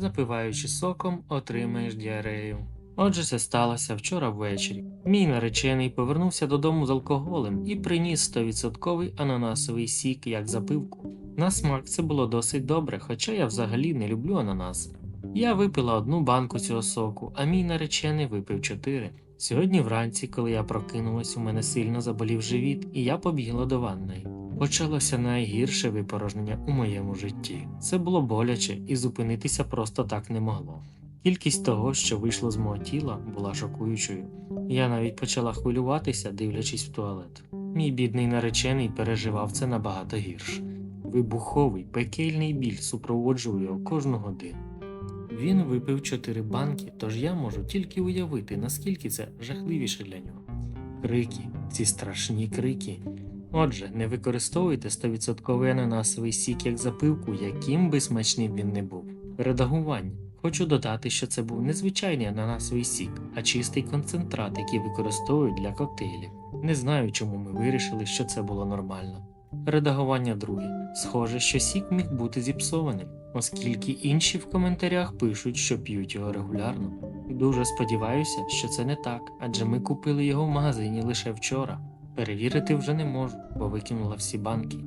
запиваючи соком, отримаєш діарею. Отже, це сталося вчора ввечері. Мій наречений повернувся додому з алкоголем і приніс 100% ананасовий сік як запивку. На смак це було досить добре, хоча я взагалі не люблю ананаси. Я випила одну банку цього соку, а мій наречений випив чотири. Сьогодні вранці, коли я прокинулась, у мене сильно заболів живіт, і я побігла до ванної. Почалося найгірше випорожнення у моєму житті. Це було боляче і зупинитися просто так не могло. Кількість того, що вийшло з мого тіла, була шокуючою. Я навіть почала хвилюватися, дивлячись в туалет. Мій бідний наречений переживав це набагато гірше. Вибуховий, пекельний біль супроводжував його кожну годину. Він випив чотири банки, тож я можу тільки уявити, наскільки це жахливіше для нього. Крики, ці страшні крики. Отже, не використовуйте 100% ананасовий сік як запивку, яким би смачним він не був. Редагування. Хочу додати, що це був не звичайний ананасовий сік, а чистий концентрат, який використовують для коктейлів. Не знаю, чому ми вирішили, що це було нормально. Редагування друге. Схоже, що сік міг бути зіпсованим, оскільки інші в коментарях пишуть, що п'ють його регулярно. Дуже сподіваюся, що це не так, адже ми купили його в магазині лише вчора. Перевірити вже не можу, бо викинула всі банки.